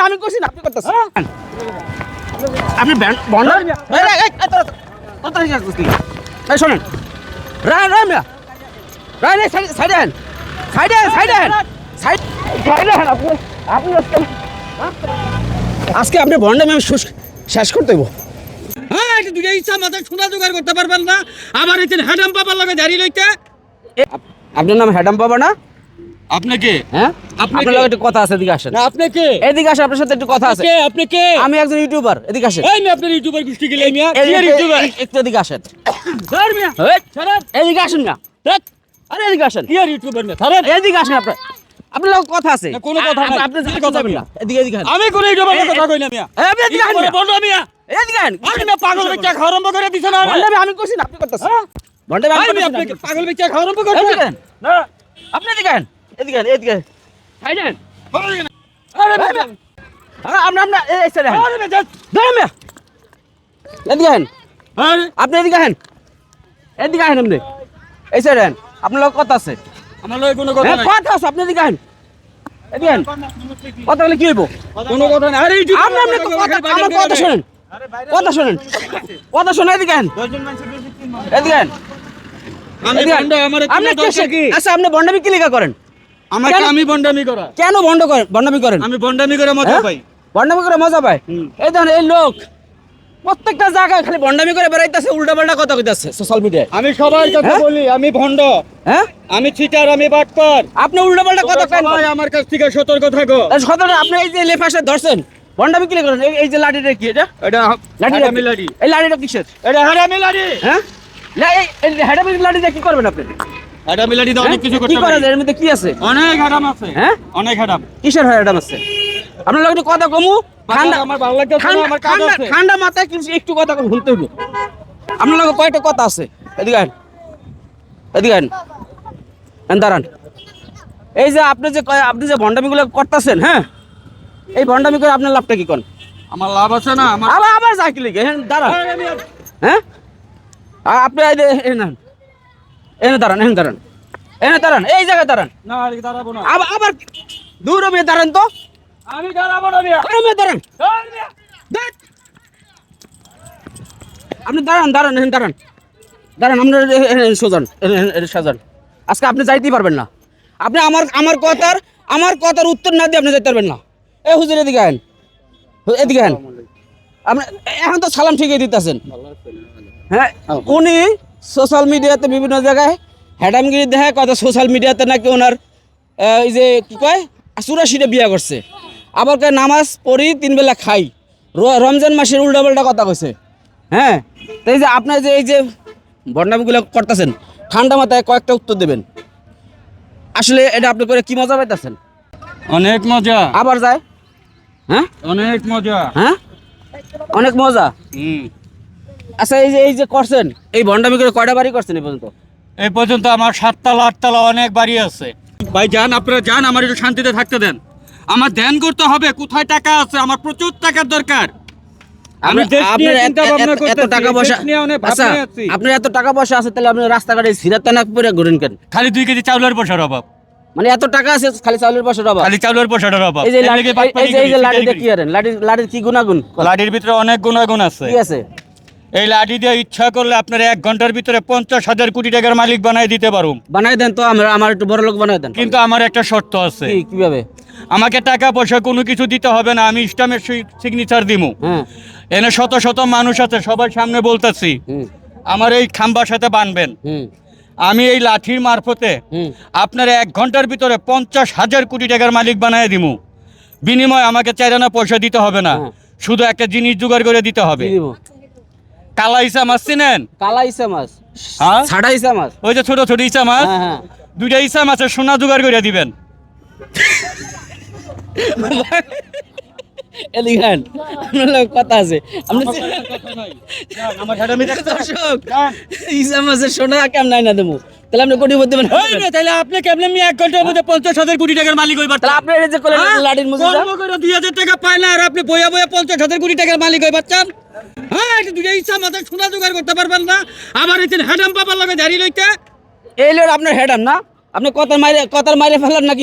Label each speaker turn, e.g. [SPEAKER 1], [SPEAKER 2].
[SPEAKER 1] আমি করছি না আপনি আপনি শোনেন। মিয়া। সাইডে সাইডে সাইডে সাইডে আপনি আপনি আজকে আপনি বন্ডামি আমি শেষ- শেষ করতে দেবো
[SPEAKER 2] হ্যাঁ ইচ্ছা মাথায় সোনা জোগাড় করতে পারবেন না। আবার এতে হ্যাডাম লগে দাঁড়িয়ে লইতে
[SPEAKER 1] আপনার নাম হ্যাডাম বাবা না?
[SPEAKER 2] আপনি কে?
[SPEAKER 1] হ্যাঁ? আপনার লগে একটু কথা আছে এদিকে আসেন।
[SPEAKER 2] না আপনি কে?
[SPEAKER 1] এদিকে আসেন আপনার সাথে একটু কথা আছে।
[SPEAKER 2] কে? আপনি কে?
[SPEAKER 1] আমি একজন ইউটিউবার এদিকে আসেন।
[SPEAKER 2] এই মিয়া আপনার ইউটিউবার গেলে
[SPEAKER 1] এই-
[SPEAKER 2] ইউটিউবার?
[SPEAKER 1] একটু এদিকে আসেন।
[SPEAKER 2] স্যার মিয়া ছাড়েন
[SPEAKER 1] এদিকে আসেন না আরে এদিকে আসেন।
[SPEAKER 2] কি আর ইউটিউবার মিয়া? ছাড়েন
[SPEAKER 1] এদিকে আসেন আপনার। আপনার লোক কথা আছে।
[SPEAKER 2] কোনো কথা নাই।
[SPEAKER 1] আপনি কথা
[SPEAKER 2] কথা
[SPEAKER 1] যাবেন না এদিকে এদিকে
[SPEAKER 2] আমি কোন ইউটিউবার কথা কই না মিয়া।
[SPEAKER 1] এই, আপনি এদিকে আসেন মিয়া।
[SPEAKER 2] বলো মিয়া?
[SPEAKER 1] এদিকে আসেন।
[SPEAKER 2] আরে পাগল বাচ্চা খাওয়া আরম্ভ করে দিছে না। রে।
[SPEAKER 1] বন্ডামি আমি করছি না আপনি করতেছেন। আমি
[SPEAKER 2] আপনি পাগল আরম্ভ
[SPEAKER 1] এদিকে
[SPEAKER 2] করছেন না।
[SPEAKER 1] আপনি এদিকে এদিকে
[SPEAKER 2] আরে
[SPEAKER 1] আরে আপনি আপনি এই এই সাইডে
[SPEAKER 2] আরে মিয়া। যান।
[SPEAKER 1] এদিকে আপনি এদিকে আসেন এদিকে আসেন আপনি। এই সাইডে আসেন আপনার লোক কথা আছে।
[SPEAKER 2] আমার লগে কোনো কথা
[SPEAKER 1] হ্যাঁ,
[SPEAKER 2] নাই।
[SPEAKER 1] কথা আছে আপনি এদিকে আসেন এদিকে আসেন কথা বলে কি হইব?
[SPEAKER 2] কোনো কথা নাই। আরে
[SPEAKER 1] আপনি আপনি কথা আমার কথা শোনেন। কথা শোনেন। কথা শোনেন এদিকে আসেন এদিকে আসেন
[SPEAKER 2] আমি
[SPEAKER 1] এদিকে আসেন।
[SPEAKER 2] বন্ড আমার
[SPEAKER 1] আপনি কিসে-
[SPEAKER 2] কি?
[SPEAKER 1] আচ্ছা আপনি বন্ডামি কি লেখা করেন?
[SPEAKER 2] আমাকে আমি বন্ডামি করা।
[SPEAKER 1] কেন বন্ড করেন বন্ডামি করেন?
[SPEAKER 2] আমি বন্ডামি করে মজা
[SPEAKER 1] হ্যাঁ?
[SPEAKER 2] পাই।
[SPEAKER 1] বন্ডামি করে মজা
[SPEAKER 2] হুম।
[SPEAKER 1] এই দেখেন এই লোক প্রত্যেকটা জায়গায় খালি বন্ডামি করে বেড়াইতেছে উল্টা পাল্টা কথা কইতাছে সোশ্যাল মিডিয়ায়
[SPEAKER 2] আমি সবার কথা
[SPEAKER 1] হ্যাঁ?
[SPEAKER 2] বলি আমি ভন্ড
[SPEAKER 1] হ্যাঁ?
[SPEAKER 2] আমি চিটার আমি বাটপার।
[SPEAKER 1] আপনি উল্টা পাল্টা কথা কেন
[SPEAKER 2] সবাই আমার কাছ থেকে সতর্ক থাকো।
[SPEAKER 1] সতেরো আপনি এই যে লেফাসে ধরছেন বন্ডামি কি করেন এই- যে লাঠিটা কি এটা?
[SPEAKER 2] এটা হারামি
[SPEAKER 1] কি?
[SPEAKER 2] লাঠি
[SPEAKER 1] এই লাঠিটা কিসের?
[SPEAKER 2] এটা হারামি লাঠি
[SPEAKER 1] হ্যাঁ? এই হেডামি লাঠিটা কি করবেন আপনি?
[SPEAKER 2] লাঠি অনেক
[SPEAKER 1] হ্যাঁ?
[SPEAKER 2] কিছু
[SPEAKER 1] কি
[SPEAKER 2] করতে
[SPEAKER 1] এর মধ্যে কি আছে?
[SPEAKER 2] অনেক হারাম আছে।
[SPEAKER 1] হ্যাঁ?
[SPEAKER 2] অনেক হারাম
[SPEAKER 1] কিসের হয় হেডাম আছে? আপনার লোক কথা কমু। ঠান্ডা
[SPEAKER 2] আমার ভালো আমার কাজ আছে।
[SPEAKER 1] ঠান্ডা মাথায় কিছু একটু কথা হইব। আপনার লোক কয়টা কথা আছে। এদিকে আন এদিকে আন দাঁড়ান। এই যে আপনি যে আপনি যে ভণ্ডামিগুলো করতেছেন হ্যাঁ? এই ভণ্ডামি করে আপনার লাভটা কি কোন?
[SPEAKER 2] আমার লাভ আছে না আমার
[SPEAKER 1] আবার আবার যা কি লিখে হ্যাঁ দাঁড়ান। হ্যাঁ? আর আপনি নেন। এনে দাঁড়ান এনে দাঁড়ান। এনে দাঁড়ান এই জায়গায় দাঁড়ান।
[SPEAKER 2] না দাঁড়াবো না।
[SPEAKER 1] আবার আবার দূর হবে দাঁড়ান তো।
[SPEAKER 2] আমি দাঁড়াবো না
[SPEAKER 1] দাঁড়ান। আপনি দাঁড়ান দাঁড়ান এখানে দাঁড়ান। দাঁড়ান আপনার সোজান সাজান আজকে আপনি যাইতেই পারবেন না। আপনি আমার আমার কথার আমার কথার উত্তর না দিয়ে আপনি যাইতে পারবেন না। এ হুজুর এদিকে আহেন। এদিকে আহেন। আপনি এখন তো সালাম ঠিকই দিতেছেন। হ্যাঁ উনি সোশ্যাল মিডিয়াতে বিভিন্ন জায়গায় হ্যাডামগিরি দেখায় কথা সোশ্যাল মিডিয়াতে নাকি ওনার এই যে কি কয় চুরাশিটা বিয়া করছে। আবার কয় নামাজ পড়ি তিন বেলা খাই। রমজান মাসের উল্টাপাল্টা কথা কইছে। হ্যাঁ তো এই যে আপনার যে এই যে বর্ণামিগুলো করতেছেন ঠান্ডা মাথায় কয়েকটা উত্তর দেবেন। আসলে এটা আপনি করে কি মজা পাইতেছেন?
[SPEAKER 2] অনেক মজা।
[SPEAKER 1] আবার যায়। হ্যাঁ?
[SPEAKER 2] অনেক মজা।
[SPEAKER 1] হ্যাঁ? অনেক মজা?
[SPEAKER 2] হুম।
[SPEAKER 1] আচ্ছা এই যে এই যে করছেন এই ভণ্ডামি করে কয়টা বাড়ি করছেন এই পর্যন্ত?
[SPEAKER 2] এই পর্যন্ত আমার সাততলা আটতলা অনেক বাড়ি আছে। ভাই যান আপনারা যান আমার একটু শান্তিতে থাকতে দেন। আমার ধ্যান করতে হবে কোথায় টাকা আছে? আমার প্রচুর টাকার দরকার। আমি
[SPEAKER 1] আপনার- এত- টাকা পয়সা আচ্ছা
[SPEAKER 2] আছি।
[SPEAKER 1] এত টাকা পয়সা আছে তাহলে আপনি রাস্তাঘাটে সিরাতানা করে ঘুরেন কেন?
[SPEAKER 2] খালি দুই কেজি চাউলের পয়সার অভাব।
[SPEAKER 1] মানে এত টাকা আছে খালি চাউলের অভাব?
[SPEAKER 2] খালি চাউলের পয়সার অভাব।
[SPEAKER 1] এই যে
[SPEAKER 2] এর
[SPEAKER 1] এই- যে এই যে
[SPEAKER 2] করি,
[SPEAKER 1] লাঠিটা
[SPEAKER 2] চিটারি
[SPEAKER 1] কি আরেন কি গুণাগুণ?
[SPEAKER 2] ভিতরে অনেক গুণাগুণ আছে।
[SPEAKER 1] কি আছে?
[SPEAKER 2] এই লাঠি দিয়ে ইচ্ছা করলে আপনার এক ঘণ্টার ভিতরে পঞ্চাশ হাজার কোটি টাকার মালিক বানাই দিতে পারুম।
[SPEAKER 1] বানাই দেন তো আমরা আমার একটু বড় লোক বানাই দেন।
[SPEAKER 2] কিন্তু আমার একটা শর্ত আছে।
[SPEAKER 1] কি কীভাবে?
[SPEAKER 2] আমাকে টাকা পয়সা কোনো কিছু দিতে হবে না আমি ইসলামের সিগনেচার দিমু।
[SPEAKER 1] হ্যাঁ।
[SPEAKER 2] এনে শত শত মানুষ আছে সবার সামনে বলতেছি
[SPEAKER 1] হুম।
[SPEAKER 2] আমার এই খাম্বার সাথে বানবেন।
[SPEAKER 1] হুম।
[SPEAKER 2] আমি এই লাঠির মারফতে
[SPEAKER 1] হুম।
[SPEAKER 2] আপনার এক ঘণ্টার ভিতরে পঞ্চাশ হাজার কোটি টাকার মালিক বানায় দিমু। বিনিময় আমাকে চাইরানা পয়সা দিতে হবে না
[SPEAKER 1] হ্যাঁ।
[SPEAKER 2] শুধু একটা জিনিস জোগাড় করে দিতে হবে।
[SPEAKER 1] কি দিব?
[SPEAKER 2] কালা ইসা মাছ চিনেন?
[SPEAKER 1] কালা ইসা মাছ।
[SPEAKER 2] হ্যাঁ?
[SPEAKER 1] ছাড়া ইসা মাছ।
[SPEAKER 2] ওই যে ছোট ছোট ইসা মাছ?
[SPEAKER 1] হ্যাঁ হ্যাঁ।
[SPEAKER 2] দুইটা ইসা মাছের সোনা জোগাড় করে দিবেন।
[SPEAKER 1] আপনার লোক কথা আছে। আপনি
[SPEAKER 2] আমার
[SPEAKER 1] দর্শক ইসা মাছের সোনা কেমন নাই না দেবো? তাহলে আপনি কোটি বলতে পারেন
[SPEAKER 2] এই রে, তাহলে আপনি কেমনে আমি এক ঘণ্টার মধ্যে পঞ্চাশ হাজার কোটি টাকার মালিক হইবার
[SPEAKER 1] তাহলে আপনি এই যে করলেন লাডির মুজে
[SPEAKER 2] কর্ম করে দুই হাজার টাকা পায় না আর আপনি বইয়া বইয়া পঞ্চাশ হাজার কোটি টাকার মালিক হয়ে চান? হ্যাঁ এটা দুইটা ইচ্ছা মাথায় সোনা জোগাড় করতে পারবেন না। আবার এতে হ্যাডাম বাবার লগে দাঁড়িয়ে লইতে
[SPEAKER 1] এই লোক আপনার হ্যাডাম না? আপনি কথার মাইরে কথার মাইরে ফেলার নাকি?